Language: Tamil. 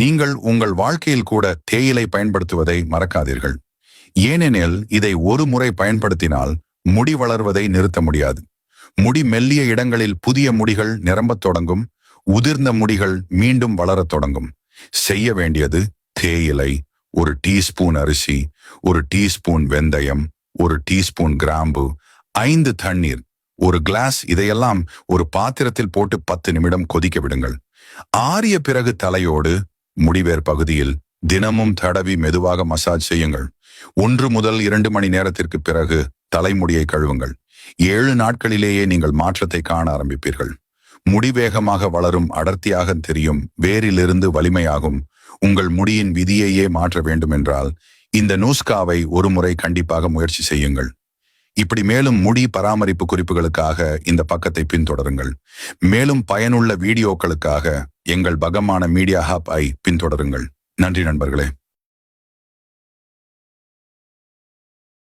நீங்கள் உங்கள் வாழ்க்கையில் கூட தேயிலை பயன்படுத்துவதை மறக்காதீர்கள். ஏனெனில் இதை ஒரு முறை பயன்படுத்தினால் முடி வளர்வதை நிறுத்த முடியாது. முடி மெல்லிய இடங்களில் புதிய முடிகள் நிரம்பத் தொடங்கும் உதிர்ந்த முடிகள் மீண்டும் வளரத் தொடங்கும். செய்ய வேண்டியது தேயிலை ஒரு டீஸ்பூன் அரிசி ஒரு டீஸ்பூன் வெந்தயம் ஒரு டீஸ்பூன் கிராம்பு ஐந்து தண்ணீர் ஒரு கிளாஸ் இதையெல்லாம் ஒரு பாத்திரத்தில் போட்டு பத்து நிமிடம் கொதிக்க விடுங்கள். ஆறிய பிறகு தலையோடு முடிவேர் பகுதியில் தினமும் தடவி மெதுவாக மசாஜ் செய்யுங்கள். ஒன்று முதல் இரண்டு மணி நேரத்திற்கு பிறகு தலைமுடியை கழுவுங்கள். ஏழு நாட்களிலேயே நீங்கள் மாற்றத்தை காண ஆரம்பிப்பீர்கள். முடி வேகமாக வளரும் அடர்த்தியாக தெரியும் வேரிலிருந்து வலிமையாகும். உங்கள் முடியின் விதியையே மாற்ற வேண்டுமென்றால் இந்த நூஸ்காவை ஒரு முறை கண்டிப்பாக முயற்சி செய்யுங்கள். இப்படி மேலும் முடி பராமரிப்பு குறிப்புகளுக்காக இந்த பக்கத்தை பின்தொடருங்கள். மேலும் பயனுள்ள வீடியோக்களுக்காக எங்கள் பகமான மீடியா ஹாப் ஐ பின்தொடருங்கள். நன்றி நண்பர்களே.